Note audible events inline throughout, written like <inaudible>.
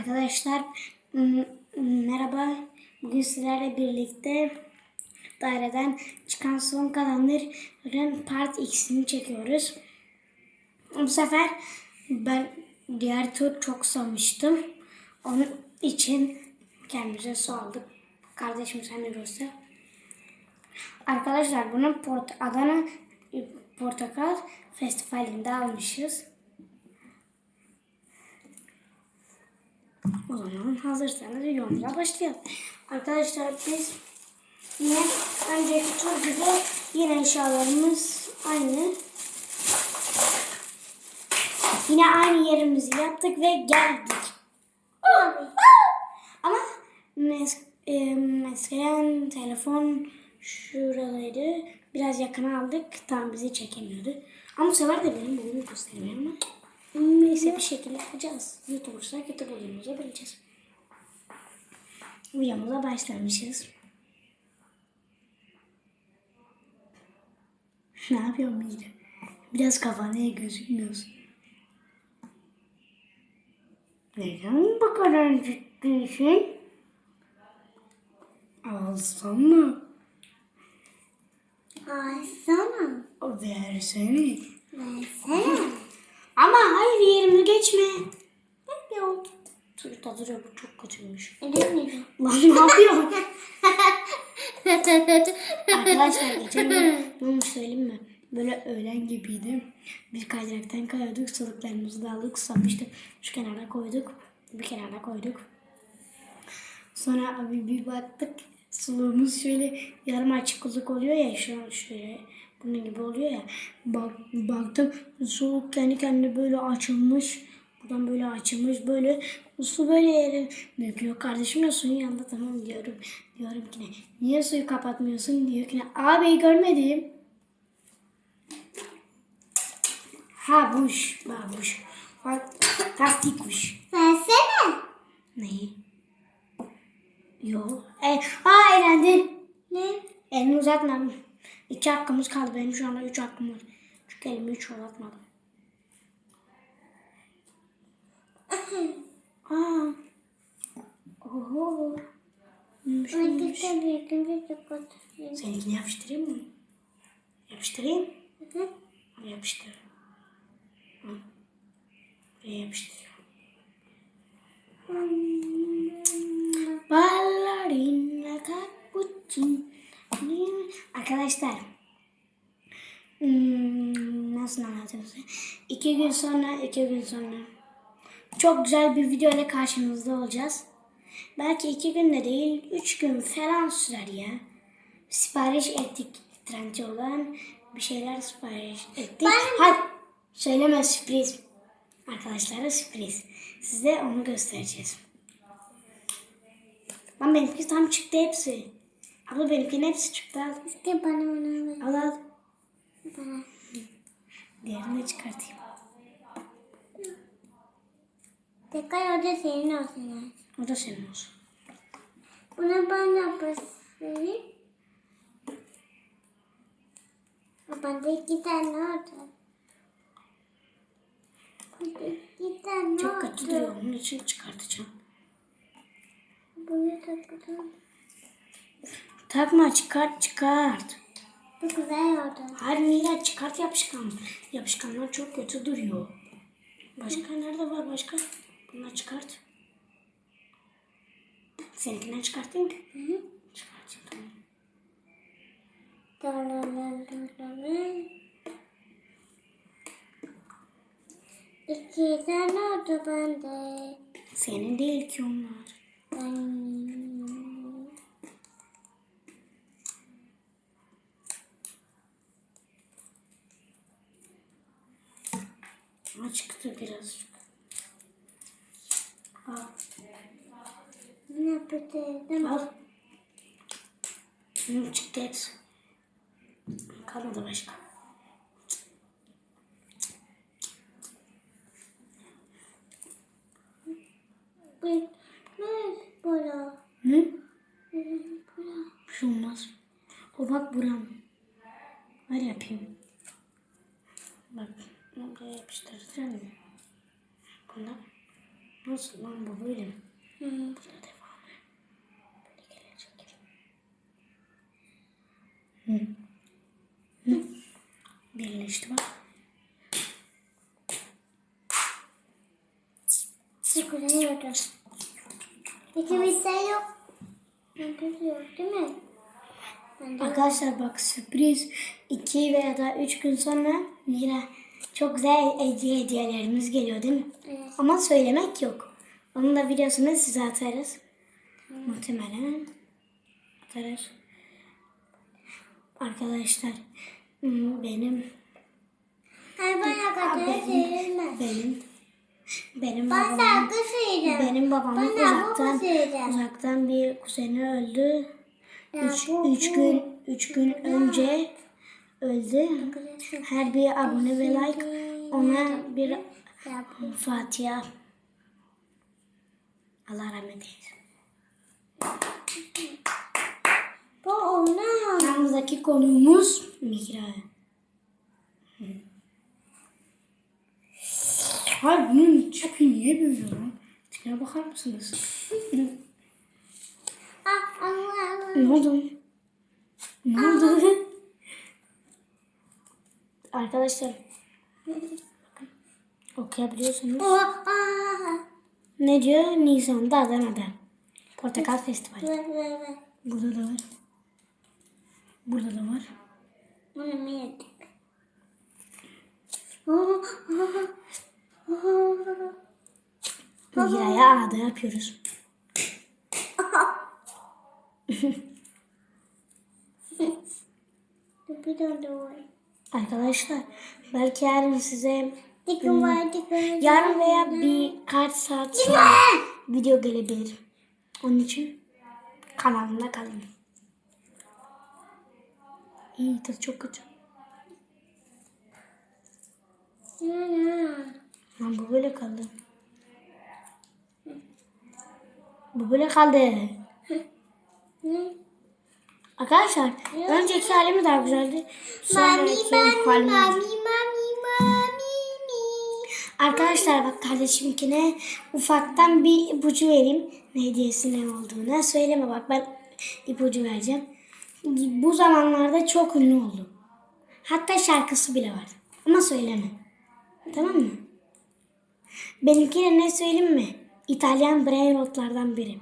Arkadaşlar merhaba. Bugün sizlerle birlikte daireden çıkan son kalanların part X'ini çekiyoruz. Bu sefer ben diğer tur çok sanmıştım. Onun için kendimize su aldık. Kardeşim sen de göster. Arkadaşlar bunu Port Adana Portakal Festivali'nde almışız. O zaman hazırsanız videomuza başlayalım. Arkadaşlar biz yine önceki tur gibi yine eşyalarımız aynı. Yine aynı yerimizi yaptık ve geldik. Ama mes e, mesela telefon şuradaydı. Biraz yakına aldık. Tam bizi çekemiyordu. Ama bu sefer de benim boyumu göstermiyor ama neyse bir şekilde yapacağız. YouTube olursa YouTube olduğumuzu bileceğiz. Videomuza başlamışız. ne yapıyorum Mira? Biraz kafana gözükmüyorsun. Neden bu kadar ciddisin? Alsana. Alsana. Versene. Versene. Ama hayır yerimi geçme. Yok. Çocukta duruyor bu çok kötüymüş. Edemiyorum. Lan ne yapıyorsun? <laughs> Arkadaşlar geçen gün ne olmuş söyleyeyim mi? Böyle öğlen gibiydi. Bir kaydıraktan kayıyorduk. Salıklarımızı da aldık. Susamıştık. Şu kenara koyduk. Bir kenara koyduk. Sonra abi bir baktık. Suluğumuz şöyle yarım açıklık oluyor ya. Şu an şöyle bunun gibi oluyor ya. Bak, baktım su kendi kendine böyle açılmış. Buradan böyle açılmış böyle su böyle yerim. Dökülüyor kardeşim ya suyun yanında tamam diyorum. Diyorum ki ne? Niye suyu kapatmıyorsun? Diyor ki ne? Abi görmedim. Ha buş. Babuş. Tastikmiş. Versene. Neyi? Yo. E, aa elendin. Ne? Elini uzatmam. 2 hakkımız kaldı. Benim şu anda 3 hakkım var. Çünkü elimi hiç uzatmadım. Aa. <clears throat> Oho. Yumuşamış. Seninkini yapıştırayım mı? Yapıştırayım. Hı hı. Yapıştır. Hı. Buraya yapıştır. Ballerina cappuccino. Arkadaşlar. Hmm, nasıl anlatayım size? İki gün sonra, iki gün sonra çok güzel bir video ile karşınızda olacağız. Belki iki günde değil, üç gün falan sürer ya. Sipariş ettik Trendyol'dan bir şeyler sipariş ettik. Hadi söyleme sürpriz. Arkadaşlara sürpriz. Size onu göstereceğiz. Lan benimki tam çıktı hepsi. Abla benimkinin hepsi çıktı al. İşte bana onu. Al al. Bana. Diğerini de çıkartayım. Tekrar o da senin olsun. yani. O da senin olsun. Bunu bana basayım. Bende iki tane oldu. İki tane Çok kötü oldu. duruyor. Onun için çıkartacağım. Bunu takacağım. Takma çıkart çıkart. Bu güzel oldu. Hayır Mira çıkart yapışkan. Yapışkanlar çok kötü duruyor. Başka nerede var başka? Bunları çıkart. Seninkinden çıkartayım mı? Hı hı. Çıkartayım tamam. İki tane oldu bende. Senin değil ki onlar. Ben... Ama çıktı birazcık. Al. Yapacağım? Al. Hı, çıktı hepsi. Kalmadı başka. Bir... Ne? Böyle. Hı? Bir şey olmaz. O bak buram. Ver yapayım. Bak. Buraya yapıştıracağım. Bunu Nasıl lan bu böyle mi? Hı. Birleşti bak. Sıkılıyoruz. İkimiz şey yok. Yok değil mi? Arkadaşlar bak sürpriz 2 veya da 3 gün sonra Mira çok güzel hediye hediyelerimiz geliyor değil mi? Evet. Ama söylemek yok. Onun da videosunu size atarız. Muhtemelen atarız. Arkadaşlar hmm, benim Hayır bana kadar benim benim benim Ben babam benim babamın Ben uzaktan uzaktan bir kuzeni öldü. Ya 3 bu- 3 gün 3 gün önce öldü. Her bir abone ve like ona bir bu- Fatiha. Allah rahmet eylesin. Bu ona. Yanımızdaki konuğumuz Mihra. Hayır bunun tipi niye böyle lan? Tipine bakar mısınız? Ne oldu? Ne oldu? Arkadaşlar okuyabiliyorsunuz. Ne diyor? Nisan'da Adana'da. Portakal Festivali. Burada da var. Burada da var. Bunu mu yedik? Mira'ya ağda yapıyoruz. Bir tane var. Arkadaşlar belki yarın size Dikim var dikim var. yarın veya birkaç saat sonra video gelebilir. Onun için kanalımda kalın. İyi tadı çok kötü. Lan bu böyle kaldı. Bu böyle kaldı. Arkadaşlar önceki halimi daha güzeldi. Mami mami mami mami mami mi. Arkadaşlar bak kardeşimkine ufaktan bir ipucu vereyim. Ne hediyesi ne olduğunu. Söyleme bak ben ipucu vereceğim. Bu zamanlarda çok ünlü oldu. Hatta şarkısı bile var. Ama söyleme. Tamam mı? Benimkine ne söyleyeyim mi? İtalyan brain rotlardan biri.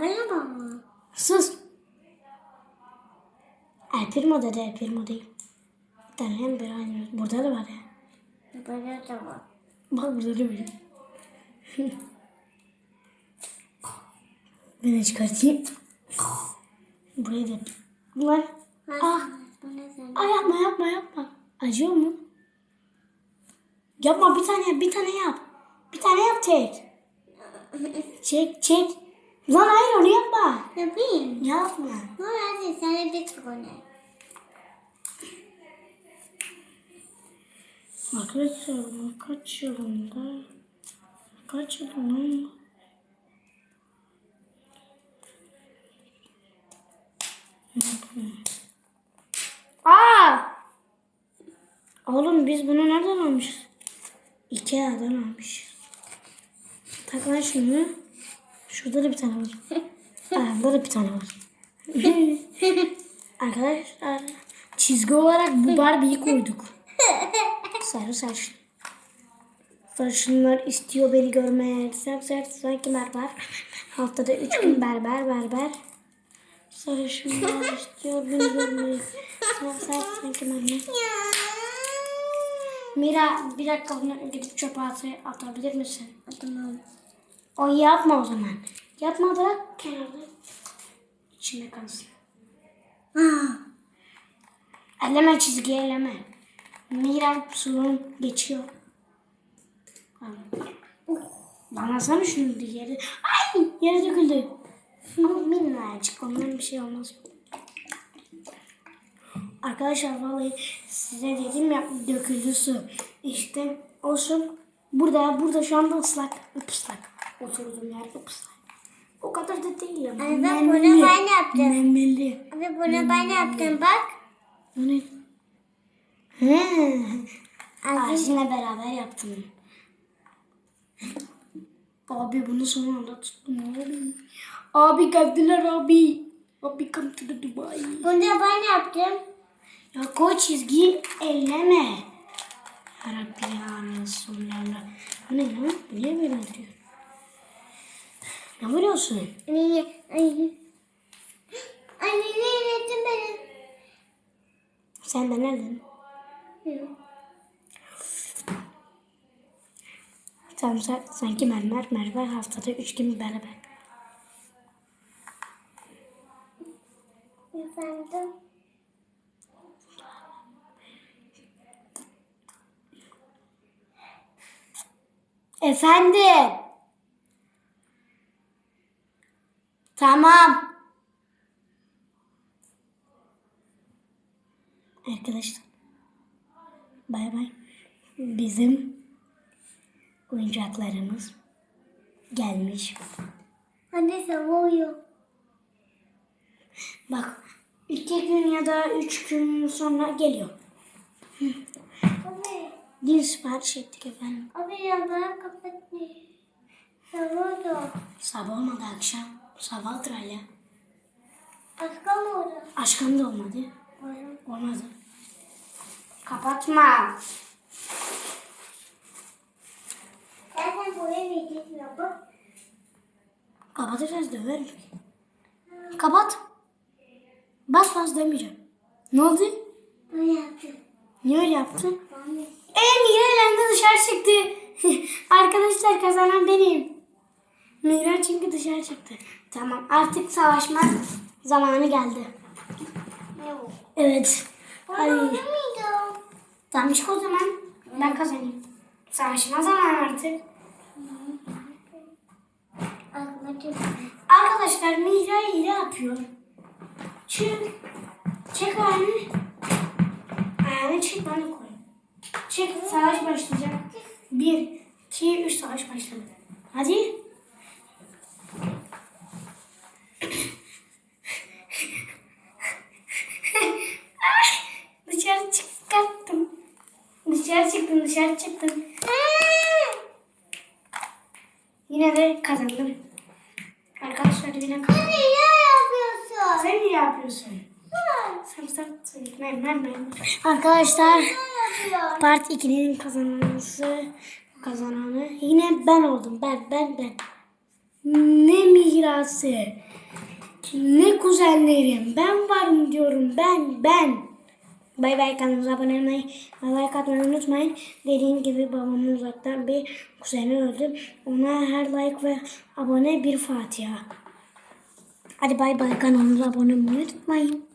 Bak. Sus. El Primo dedi El Primo değil. İtalyan brain rot. Burada da var ya. Bana da var. Bak burada da böyle. <laughs> ben de çıkartayım. Burayı da. Ulan. Ah. Sen. Ay yapma yapma yapma. Acıyor mu? Yapma bir tane bir tane yap. Bir tane yap tek. <laughs> Çek çek. Lan hayır onu yapma. Yapayım. Yapma. Ne hadi sana bir konu. Arkadaşlar kaç yılında? Kaç yılında? Aa! Oğlum biz bunu nereden almışız? Ikea'dan almışız. Tak lan şunu. Şurada da bir tane var. <laughs> Burada da bir tane var. <laughs> Arkadaşlar çizgi olarak bu Barbie'yi koyduk. Sarı saçlı. Sarışınlar istiyor beni görmeye. Sen sen sanki berber. Haftada üç gün berber berber. Sarışınlar istiyor beni görmeyi. Sen sen sanki berber. Mira bir dakika bunu gidip çöpe at atabilir misin? Tamam. O yapma o zaman. Yapma bırak kenarda. İçinde kalsın. Elleme çizgi elleme. Mira sorun geçiyor. Bana sana şunu yere. Ay yere döküldü. Ama minnacık ondan bir şey olmaz. Arkadaşlar vallahi size dedim ya döküldü su. İşte olsun. Burada burada şu anda ıslak. ıslak. Oturduğum yer ıslak. O kadar da değil ama. Ay, bak, bunu ben yaptım. Nemli. Abi bunu ben yaptım bak. Bu ne? Abi Ağacınla beraber yaptım. Abi bunu son anda tuttum abi. Abi geldiler abi. Abi come to the Dubai. Bunu da ben yaptım. Ya koy çizgiyi elleme. Ya Rabbi ya Resulallah. Bu ne lan? Niye böyle atıyor? Ne vuruyorsun? Anne, anne. Anne ne yönettin beni? Sen de nereden? Sarımsak sanki mermer mermer haftada üç gün beraber. Efendim? Efendim. Tamam. Arkadaşlar. Bay bay. Bizim oyuncaklarımız gelmiş. Anne savuyor. Bak iki gün ya da üç gün sonra geliyor. Abi, Dün sipariş ettik efendim. abi yanları kapattı. Savuyordu. Sabah olmadı akşam. Sabahtır hala. Başka mı oldu? Aşkım da olmadı. Olmadı. Kapatma. Zaten buraya vereceksin baba. Kapatacağız döverim. Kapat. Bas bas demeyeceğim. Ne oldu? Ben yaptım. Niye öyle yaptın? Eee Mira dışarı çıktı. <laughs> Arkadaşlar kazanan benim. Mira çünkü dışarı çıktı. Tamam artık savaşma zamanı geldi. Evet. Oynamayacağım. Tamam işte o zaman ben kazanayım. Savaşma zamanı artık. Arkadaşlar Mihra hile yapıyor. Çık. Çek ayağını. Ayağını çek bana koy. Çek savaş başlayacak. Bir, iki, üç savaş başladı. Hadi. <laughs> Dışarı çıkarttım. Dışarı çıktım, dışarı çıktım. Yine de kazandım. Arkadaşlar yine kazandım. Anne ne yapıyorsun? Sen ne yapıyorsun? Ha, Sarımsak ben ben ben. Arkadaşlar part 2'nin kazananısı kazananı yine ben oldum. Ben ben ben. Ne mirası. Ne kuzenlerim. Ben varım diyorum. Ben ben. Bay bay kanalımıza abone olmayı like atmayı unutmayın. Dediğim gibi babamın uzaktan bir kuzeni öldü. Ona her like ve abone bir Fatiha. Hadi bay bay kanalımıza abone olmayı unutmayın.